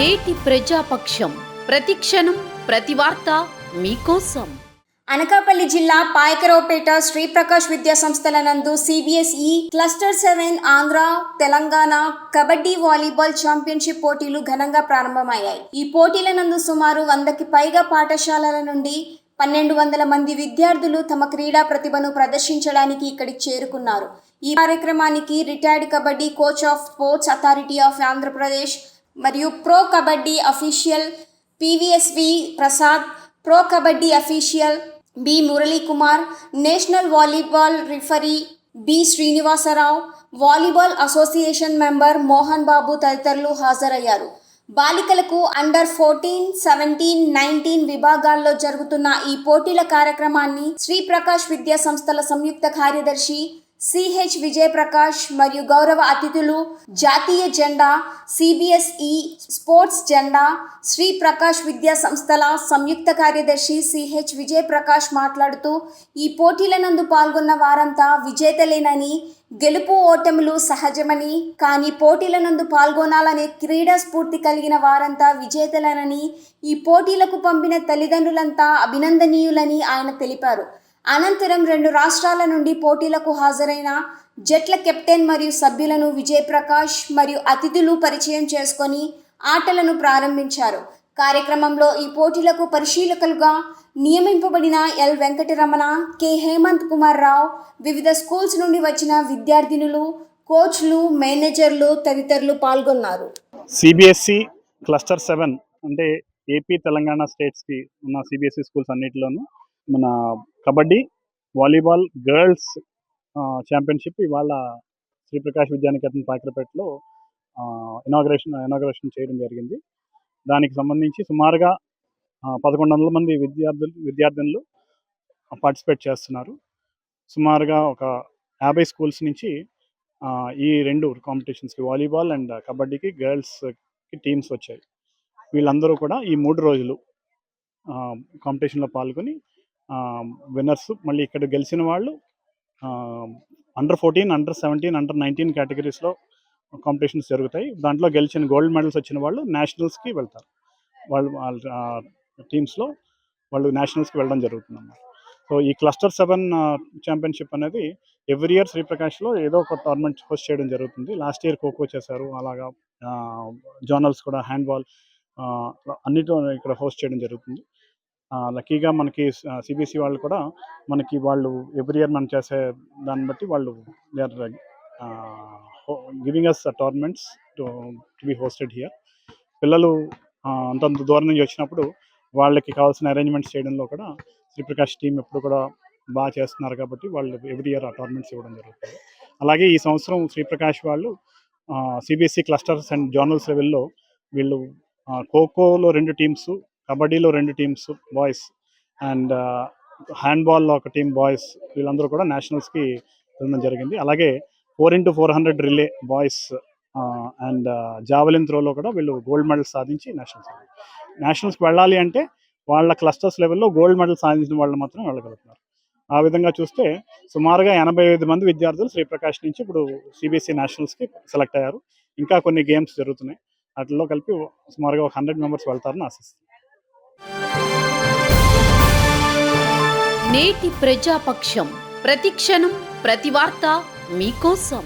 నేటి ప్రజాపక్షం. ప్రతిక్షణం ప్రతి వార్త మీకోసం. అనకాపల్లి జిల్లా పాయకరావుపేట శ్రీప్రకాష్ విద్యా సంస్థల నందు CBSE cluster seven Andhra Telangana kabaddi volleyball championship పోటీలు ఘనంగా ప్రారంభమయ్యాయి. ఈ పోటీల నందు సుమారు వందకి పైగా పాఠశాలల నుండి పన్నెండు వందల మంది విద్యార్థులు తమ క్రీడా ప్రతిభను ప్రదర్శించడానికి ఇక్కడికి చేరుకున్నారు. ఈ కార్యక్రమానికి retired kabaddi coach of sports authority of Andhra Pradesh మరియు pro kabaddi official PVSV Prasad pro kabaddi official B Murali Kumar national volleyball referee B Srinivasarao volleyball association member Mohan Babu తదితరులు హాజరయ్యారు. బాలికలకు అండర్ ఫోర్టీన్ సెవెంటీన్ నైన్టీన్ విభాగాల్లో జరుగుతున్న ఈ పోటీల కార్యక్రమాన్ని శ్రీప్రకాష్ విద్యా సంస్థల సంయుక్త కార్యదర్శి సిహెచ్ విజయప్రకాష్ మరియు గౌరవ అతిథులు జాతీయ జెండా సిబిఎస్ఈ స్పోర్ట్స్ జెండా శ్రీ ప్రకాష్ విద్యా సంస్థల సంయుక్త కార్యదర్శి సిహెచ్ విజయప్రకాష్ మాట్లాడుతూ ఈ పోటీల నందు పాల్గొన్న వారంతా విజేతలేనని గెలుపు ఓటములు సహజమని కానీ పోటీల నందు పాల్గొనాలనే క్రీడా స్ఫూర్తి కలిగిన వారంతా విజేతలనని ఈ పోటీలకు పంపిన తల్లిదండ్రులంతా అభినందనీయులని ఆయన తెలిపారు. అనంతరం రెండు రాష్ట్రాల నుండి పోటీలకు హాజరైన జట్ల కెప్టెన్ మరియు సభ్యులను విజయప్రకాష్ మరియు అతిథులు పరిచయం చేసుకొని ఆటలను ప్రారంభించారు. కార్యక్రమంలో ఈ పోటీలకు పరిశీలకులుగా నియమింపబడిన ఎల్. వెంకటరమణ కె. హేమంత్ కుమార్ రావు వివిధ స్కూల్స్ నుండి వచ్చిన విద్యార్థినులు కోచ్లు మేనేజర్లు తదితరులు పాల్గొన్నారు. సిబిఎస్ఈ క్లస్టర్ సెవెన్ అంటే ఏపీ తెలంగాణ స్టేట్స్కి ఉన్న సిబిఎస్ఈ స్కూల్స్ అన్నిటిలోనూ మన కబడ్డీ వాలీబాల్ గర్ల్స్ ఛాంపియన్షిప్ ఇవాళ శ్రీప్రకాష్ విద్యానికేతన్ పాకిరపేటలో ఇనాగ్రేషన్ ఇనాగ్రేషన్ చేయడం జరిగింది. దానికి సంబంధించి సుమారుగా పదకొండు వందల మంది విద్యార్థులు విద్యార్థినులు పార్టిసిపేట్ చేస్తున్నారు. సుమారుగా ఒక యాభై స్కూల్స్ నుంచి ఈ రెండు కాంపిటీషన్స్కి వాలీబాల్ అండ్ కబడ్డీకి గర్ల్స్కి టీమ్స్ వచ్చాయి. వీళ్ళందరూ కూడా ఈ మూడు రోజులు కాంపిటీషన్లో పాల్గొని విన్నర్స్ మళ్ళీ ఇక్కడ గెలిచిన వాళ్ళు under fourteen under seventeen under nineteen కేటగిరీస్లో competitions జరుగుతాయి. దాంట్లో గెలిచిన గోల్డ్ మెడల్స్ వచ్చిన వాళ్ళు నేషనల్స్కి వెళ్తారు. వాళ్ళు వాళ్ళ టీమ్స్లో వాళ్ళు నేషనల్స్కి వెళ్ళడం జరుగుతుంది సో ఈ క్లస్టర్ సెవెన్ ఛాంపియన్షిప్ అనేది ఎవ్రీ ఇయర్ శ్రీప్రకాష్లో ఏదో ఒక టోర్నమెంట్ హోస్ట్ చేయడం జరుగుతుంది. లాస్ట్ ఇయర్ ఖోఖో చేశారు. అలాగా జోనల్స్ కూడా హ్యాండ్బాల్ అన్నిటిలో ఇక్కడ హోస్ట్ చేయడం జరుగుతుంది. లక్కీగా మనకి సిబిఎస్ఈ వాళ్ళు కూడా మనకి వాళ్ళు ఎవ్రీ ఇయర్ మనం చేసే దాన్ని బట్టి వాళ్ళు they are giving us tournaments to to be hosted here పిల్లలు అంతంత దూరం నుంచి వచ్చినప్పుడు వాళ్ళకి కావాల్సిన అరేంజ్మెంట్స్ చేయడంలో కూడా శ్రీప్రకాష్ టీం ఎప్పుడు కూడా బాగా చేస్తున్నారు కాబట్టి వాళ్ళు ఎవ్రీ ఇయర్ ఆ టోర్నమెంట్స్ ఇవ్వడం జరుగుతుంది. అలాగే ఈ సంవత్సరం శ్రీప్రకాష్ వాళ్ళు సిబిఎస్ఈ క్లస్టర్స్ అండ్ జోనల్స్ లెవెల్లో వీళ్ళు ఖోఖోలో రెండు టీమ్స్ కబడ్డీలో రెండు టీమ్స్ బాయ్స్ అండ్ హ్యాండ్బాల్లో ఒక టీం బాయ్స్ వీళ్ళందరూ కూడా నేషనల్స్కి వెళ్ళడం జరిగింది. అలాగే four into four hundred relay boys and javelin త్రోలో కూడా వీళ్ళు గోల్డ్ మెడల్ సాధించి నేషనల్స్ నేషనల్స్కి వెళ్ళాలి అంటే వాళ్ళ క్లస్టర్స్ లెవెల్లో గోల్డ్ మెడల్ సాధించిన వాళ్ళు మాత్రం వెళ్ళగలుగుతున్నారు ఆ విధంగా చూస్తే సుమారుగా ఎనభై ఐదు మంది విద్యార్థులు శ్రీప్రకాష్ నుంచి ఇప్పుడు సిబిఎస్ఈ నేషనల్స్కి సెలెక్ట్ అయ్యారు. ఇంకా కొన్ని గేమ్స్ జరుగుతున్నాయి. వాటిలో కలిపి సుమారుగా ఒక హండ్రెడ్ మెంబర్స్ వెళ్తారని ఆశిస్తున్నాను నేటి ప్రజాపక్షం ప్రతిక్షణం ప్రతి వార్త మీకోసం.